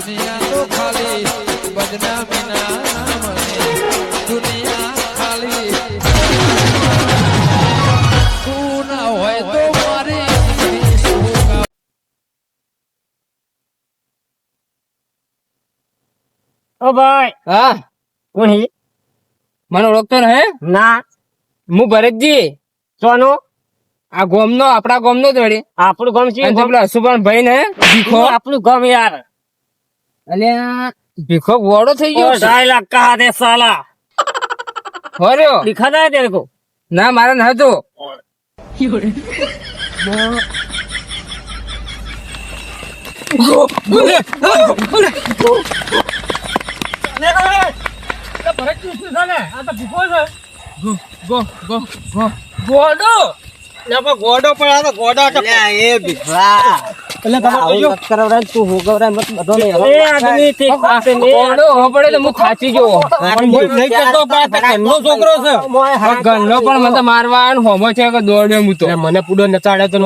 દુનિયા તો ખાલી બદનામીના નામની દુનિયા ખાલી. તું ના હોય તો મારી? ઓ ભાઈ. હા. કોણ હી? મને ઓળખતો ને હે ના. હું ભરતજી. સોનો? આ ગોમનો આપણા ગોમનો જ વળી. આપણું ગામ છે પેલા સુભાન ભાઈ ને. આપણું ગામ યાર. અલ્યા ભીખો ગોળો થઈ ગયો ઢાઈ લાખ કહા દે સાલા. હોર્યો દિખા ના તેરે કો? ના મારા ન હતો. ગોડો ગોડો પણ આ તો ગોડો એ ભીખલા એટલે તમે આવું મત કરાવરાય ને તું હું મત બધો નહીં એ આદમી તે ખાતે ને ગોડો હોબળે તો હું ખાચી ગયો નહીં કરતો પણ આ છોકરો છે ગલ્લો પણ મને મારવા આવ્યો હોમો છે કે દોડ્યો હું તો મને પૂડો નચાડે તો?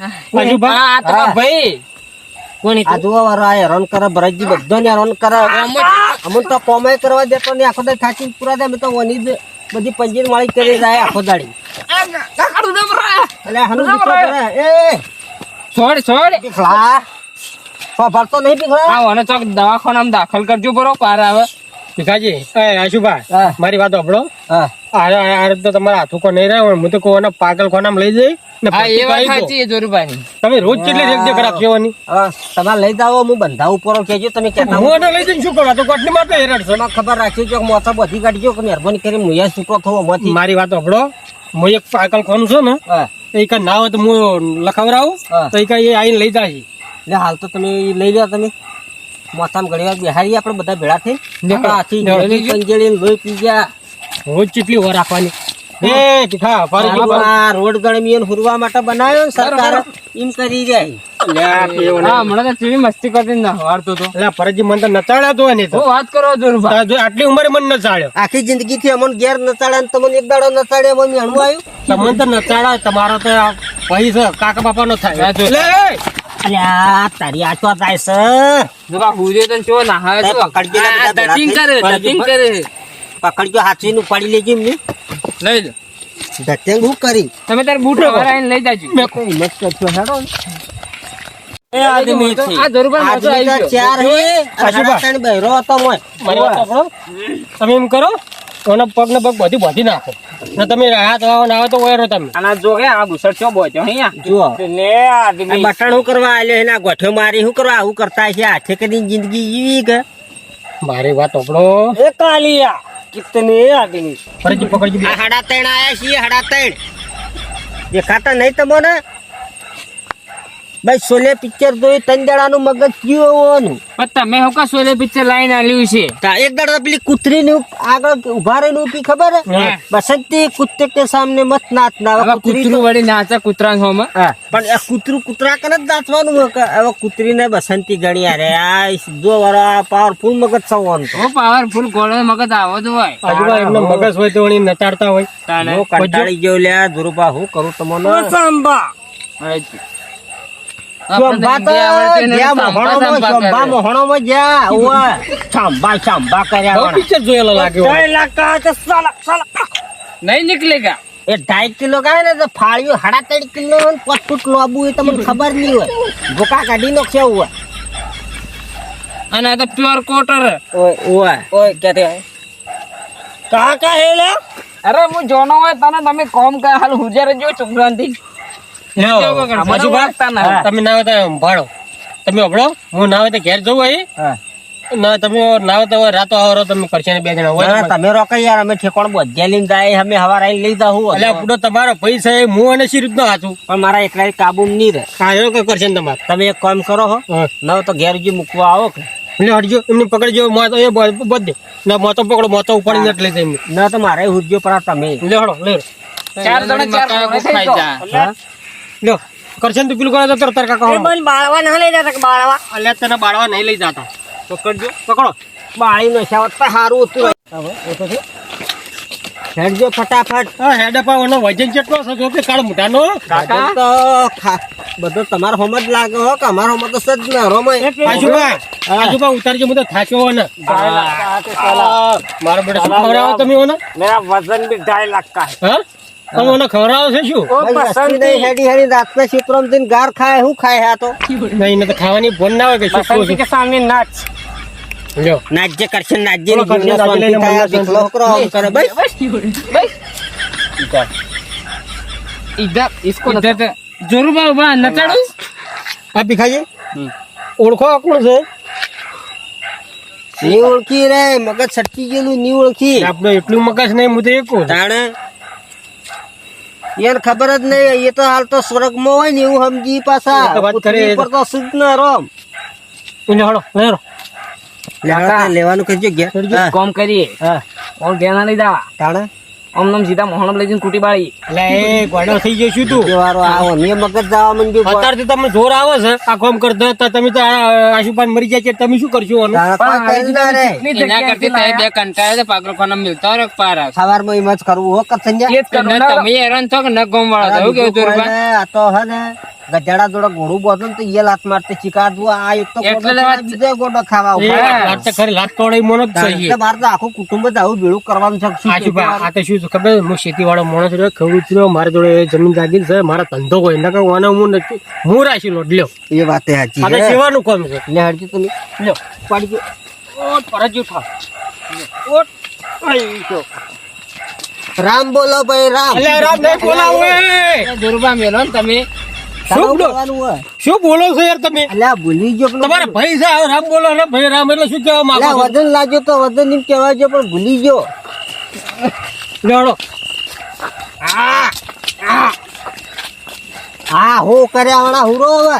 આ ભાઈ કોની આ વાળો આ હેરાન કરે ભરતજી બધો ને હેરાન કરે અમુક તો કોમે કરવા દેતો ને આખો દાડી ખાચી પૂરા દે તો ઓની બધી પંજીર માળી કરી જાય આખો દાડી એટલે હનુ. એ છોડ છોડ ભીખલા. ભરતો નહીં ભીખલા. આ ઓને ચોક દવાખાનામાં દાખલ કરજો બરો પાર આવે. ભીખાજી એ આશુભાઈ હા. મારી વાત સાંભળો. હા. આ આ- આ તો તમારા હાથું કો નહીં રહ્યો હું તો કોના પાગલ કોનામાં લઈ જઈ હા એ વાત સાચી જોરુભાઈ. તમે રોજ કેટલી રેખ દેખ રાખજો એની? તમારે લઈ જાઓ હું બંધા ઉપર કેજો તમે કેતા હું લઈ જઈને શું કરો તો કોટની માં તો હેરાન છે. ખબર રાખજો કે મોથા બધી કાઢજો કે મહેરબાની કરી મુયા છૂટો થવો મારી વાત સાંભળો. હું એક પાગલ ખોનું છું ને હા. એ કા ના હોય તો હું લખાવરાવું. તો એ એ આવીને લઈ જાય. એટલે હાલ તો તમે લઈ લો તમે. મોસામ ઘણી વાર બિહારી આપણે બધા ભેળા થઈ હાથી પંજેડી લોહી પી ગયા. રોજ કેટલી વાર રાખવાની. એ ટીખા ફરી આ રોડ ગણમી હુરવા માટે બનાવ્યો ને સરકાર એમ કરી રહી લ્યા, કેવો ને. હમણાં તો કેવી મસ્તી કરતી ને વાળતો તો. અલ્યા, ફરજી મને તો નચાડ્યા તો નહીં તો. વાત કરો જોરુભાઈ આટલી ઉંમરે મન નચાડ્યો. આખી જિંદગી થી અમને ઘેર નચાડે ને તમને એક દાડો નચાડે મને મેણું આવ્યું. તમને તો નચાડા તમારો તો પૈસા કાકા બાપા નો થાય. અલ્યા તારી આચો થાય છે. જોકા હુજે તો ચો ના આ ધતિંગ ભેળા કરે હાથવી નું પડી લેજે એમને. લઈ લો ધત્યંગ હું કરી. તમે તાર બૂટો ભરાઈને લઈ જાજો. મત કરતો હેડો. એ આદમી છે. આ દરબારમાં આવી ગયો. ચાર હે આશુભા. ત્રણ બહેરો હતો મોય. મારી વાત સાંભળો. તમે એમ કરો ઓના પગ ને પગ બધી બાંધી નાખો. ને તમે હાથ વાવો ના આવે તો ઓયરો તમે. આના જો કે આ બુસટ ચો છો અહીંયા. જો લે આદમી. બટણ હું કરવા આલ્યો એના ગોઠ્યો મારી શું કરવા આવું કરતા છે. આઠે કદી જિંદગી જીવી કે? મારી વાત સાંભળો. એ કાલિયા. કિતને આદમી ફરજી પકડજી હાડા ત્રણ આયા છીએ હાડા ત્રણ. દેખાતા નહીં તમને ભાઈ સોલે પિક્ચર જોઈ ત્રણ દાડાનું મગજ કયું હોવાનું પણ તમે હું કા સોલે પિક્ચર લાઈન આલ્યું છે? તા એક દાડો પેલી કૂતરી ને આગળ ઊભા રહીને ઊભી ખબર હે? બસંતી કુત્તે કે સામે મત નાત ના કૂતરું વળી નાચે કૂતરા હોમ? પણ આ કૂતરું કૂતરા કને જ નાચવાનું હવે કૂતરીને બસંતી ગણ્યા રે આ સીધો વાળો પાવરફુલ મગજ સવવાનું તો. પાવરફુલ ગોળો મગજ આવો તો હોય. આજુબાજુ એમનો મગજ હોય તો વળી નચાડતા હોય. તાને હું કંટાળી ગયો લ્યા ધ્રુપા હું કરું તમને સંભા પિક્ચર જોયેલો લાગે હોય. નહીં નીકળેગા એ ઢાઈ કિલો કાંઈ ને તો ફાળ્યું સાડા ત્રણ કિલો ને પાંચ ફૂટ લોબુ એ તમને ખબર નહીં હોય ભૂકા કાઢી નો કેવું હોય અને આ તો પ્યોર કોટર ઓય ઓય ઓય કે તે કા કા હે લે અરે હું જોનો હોય તને તમે કોમ કર હાલ હુજર જો ચુકરાંતી લ્યો, તમે ના હોય ભાડો. તમે હભળો હું ના હોય તો ઘેર જવું હોય ના તમે ના હોય તો રાતો આવરો તમે કરશે બે જણા હોય તમે રોકો યાર અમે ઠેકોણ બધે લઈને જાય અમે હવાર આવીને લઈ જાઉં એટલે પૂરો તમારો પૈસા એ હું અને સી રીતનો હાચું? પણ મારા એકલા કાબુ નહીં રહે. હા એવો કઈ કરશે તમારે? તમે એક કામ કરો હો. ના તો ઘેર જે મૂકવા આવો કે. એટલે હટજો એમને પકડજો મોતો એ બધે. ના મોતો પકડો મોતો ઉપાડીને એટલે લઈ જાય ના તો મારે હુજ્યો પણ તમે. લે હડો લે ચાર જણા ચાર ખાઈ જા. લો કરશન તું પેલું કરે તો તાર કાકા મને બાળવા ના લઈ જતા બાળવા? અલ્યા તને બાળવા નહીં લઈ જતા. પકડજો. પકડો. બાળી નો શાવત પર સારું હતું. હવે ઓછો છે. હેડજો ફટાફટ. હા હેડે ઓનો વજન કેટલો છે જો કે કાળ મોટાનો. કાકા? તો બધો તમાર હોમ જ લાગે હો કે અમાર હોમ તો સજ ના રોમ આજુબા આજુબા ઉતારજો હું તો થાક્યો હો. ને મારા બેટા શું ખવડાવો તમે હો ને મેરા વજન ભી ઢાઈ લાખ કા હા? તમને ખવડાવો છે શું? હેડી હેડી રાતના શીતરમ દિન ગાર ખાય હું ખાય હા તો? નહીં તો ખાવાની ભોન ના હોય કે શું કે સામે નાચ? લ્યો. નાજ્ય કરશે નાજ્યની ભોન શાંતિ થાય દીકલો કરો આમ કરે બસ. બસ. ઇધર ઇધર ઇસકો ઇધર જરૂર બા બા નચાડું? આપી ખાઈએ ઓળખો કોણ છે? ની ઓળખી રે મગજ સટકી ગયેલું ની ઓળખી. આપણે એટલું મગજ નહીં મુદે એક તાણે? એન ખબર જ નહીં એ તો હાલ તો સ્વર્ગમાં હોય ને એવું સમજી પાછા તો ના રોમ લેવાનું કરજો કોમ કરીએ કોમ ઘેના નહીં દાવા તાણે અમને સીધા મોહણમ લઈ જઈને કુટી બાળી એટલે એ ગોડો થઈ ગયો શું તું. વારો આવો નિયમ મગજ જવા મંગ્યું અત્યારે તો તમને જોર આવે છે આ કોમ કરતા તો તમે તો આશુપાન મરી જાય છે તમે શું કરશો એના કરતી તમે બે કંટાળે છે પાગલ કોને મિલતો રે પાર. સવારમાં ઈમજ કરવું હો કતંજા તમે હેરાન છો કે ન ગોમ વાળા થયું કેવું તું આ તો હે ગધેડા જોડે ઘોડું બોધો ને તો એ લાત મારતે શિકાર દો આ એક તો બીજો ગોડો ખાવા લાત તો ખરી લાત તોડે મોનો જ છે એટલે તો આખું કુટુંબ જ આવું ભેળું કરવાનું છે. સાચું ભાઈ આ તો શું ખબર? હું ખેતી વાળો માણસ રહ્યો ખેડૂત રહ્યો મારા જોડે જમીન જાગીર છે મારા ધંધો કોઈ ના કહું આને હું નથી. હું રાશી લોટ લ્યો. એ વાતે સાચી આ સેવાનું કામ છે. લે હરજી તમે. લ્યો પાડી ગયો ઓટ પરજ ઉઠા ઓટ. આઈ ગયો. રામ બોલો ભાઈ રામ. અલ્યા રામ નહીં બોલાવો. દુર્બા મેલો ને તમે. શું બોલો? છો યાર તમે? ભૂલી ગયો તમારે ભાઈ છે રામ બોલો ભાઈ રામ એટલે શું કહેવા માંગો વજન લાગ્યો તો વજન એમ કહેવા જો પણ ભૂલી ગયો. લડો હા હો કરે આવડા હુરો હવે.